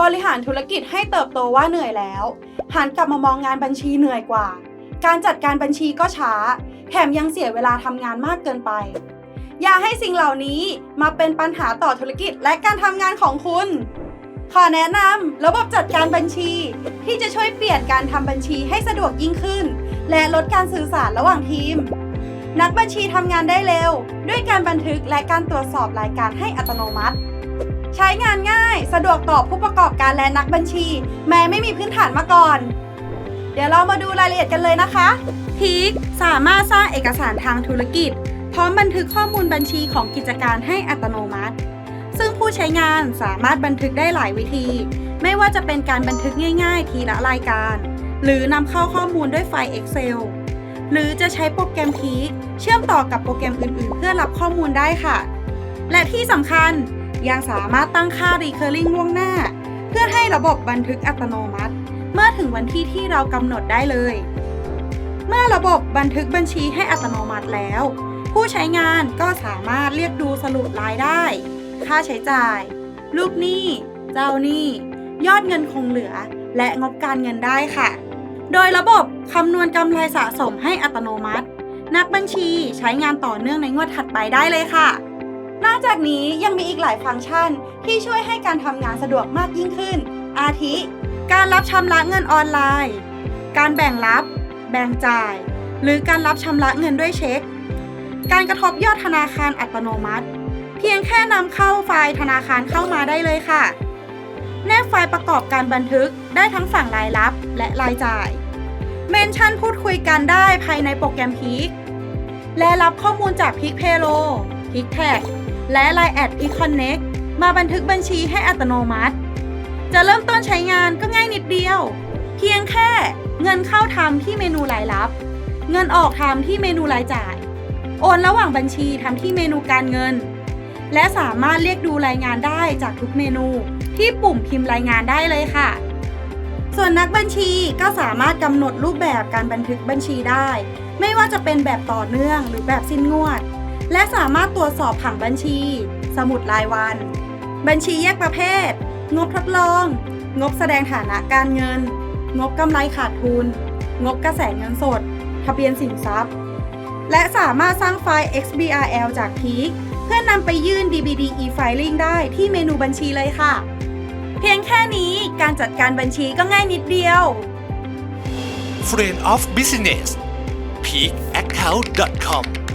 บริหารธุรกิจให้เติบโตว่าเหนื่อยแล้ว หันกลับมามองงานบัญชีเหนื่อยกว่า การจัดการบัญชีก็ช้า แถมยังเสียเวลาทำงานมากเกินไป อย่าให้สิ่งเหล่านี้มาเป็นปัญหาต่อธุรกิจและการทำงานของคุณ ขอแนะนำระบบจัดการบัญชี ที่จะช่วยเปลี่ยนการทำบัญชีให้สะดวกยิ่งขึ้น และลดการสื่อสารระหว่างทีม นักบัญชีทำงานได้เร็ว ด้วยการบันทึกและการตรวจสอบรายการให้อัตโนมัติ ใช้งานง่าย สะดวกต่อผู้ประกอบการและนักบัญชี แม้ไม่มีพื้นฐานมาก่อน เดี๋ยวเรามาดูรายละเอียดกันเลยนะคะพีคสามารถสร้างเอกสารทางธุรกิจ พร้อมบันทึกข้อมูลบัญชีของกิจการให้อัตโนมัติ ซึ่งผู้ใช้งานสามารถบันทึกได้หลายวิธี ไม่ว่าจะเป็นการบันทึกง่าย ๆ ทีละรายการ หรือนำเข้าข้อมูลด้วยไฟล์ Excel หรือจะใช้โปรแกรมพีคเชื่อมต่อกับโปรแกรมอื่น ๆ เพื่อรับข้อมูลได้ค่ะ และที่สำคัญ ยังสามารถตั้งค่า Recurring ล่วงหน้า เพื่อให้ระบบบันทึกอัตโนมัติ เมื่อถึงวันที่ที่เรากำหนดได้เลย เมื่อระบบบันทึกบัญชีให้อัตโนมัติแล้ว ผู้ใช้งานก็สามารถเรียกดูสรุปรายได้ ค่าใช้จ่าย ลูกหนี้ เจ้าหนี้ ยอดเงินคงเหลือ และงบการเงินได้ค่ะ โดยระบบคำนวณกำไรสะสมให้อัตโนมัติ นักบัญชีใช้งานต่อเนื่องในงวดถัดไปได้เลยค่ะ นอกจากนี้ยังมีอีกหลายฟังก์ชันที่ช่วยให้การทำงานสะดวกมากยิ่งขึ้น อาทิ การรับชำระเงินออนไลน์ การแบ่งรับ แบ่งจ่าย หรือการรับชำระเงินด้วยเช็ค การกระทบยอดธนาคารอัตโนมัติ เพียงแค่นำเข้าไฟล์ธนาคารเข้ามาได้เลยค่ะ แนบไฟล์ประกอบการบันทึกได้ทั้งฝั่งรายรับและรายจ่าย เมนชั่นพูดคุยกันได้ภายในโปรแกรมพีคและรับข้อมูลจากพิกเพโลพิกแท็ก และ Line แอดพิกคอนเน็กมาบันทึกบัญชีให้อัตโนมัติ จะเริ่มต้นใช้งานก็ง่ายนิดเดียว เพียงแค่เงินเข้าทำที่เมนูรายรับ เงินออกทำที่เมนูรายจ่าย โอนระหว่างบัญชีทำที่เมนูการเงิน และสามารถเรียกดูรายงานได้จากทุกเมนู ที่ปุ่มพิมพ์รายงานได้เลยค่ะ ส่วนนักบัญชีก็สามารถกำหนดรูปแบบการบันทึกบัญชีได้ ไม่ว่าจะเป็นแบบต่อเนื่องหรือแบบสิ้นงวด และสามารถตรวจสอบผังบัญชี สมุดรายวัน บัญชีแยกประเภท งบทดลอง งบแสดงฐานะการเงิน งบกำไรขาดทุน งบกระแสเงินสด ทะเบียนสินทรัพย์ และสามารถสร้างไฟล์ XBRL จากพีคเพื่อนำไปยื่น DVD e-filing ได้ที่เมนูบัญชีเลยค่ะ เพียงแค่นี้การจัดการบัญชีก็ง่ายนิดเดียว Friend of Business peakaccount.com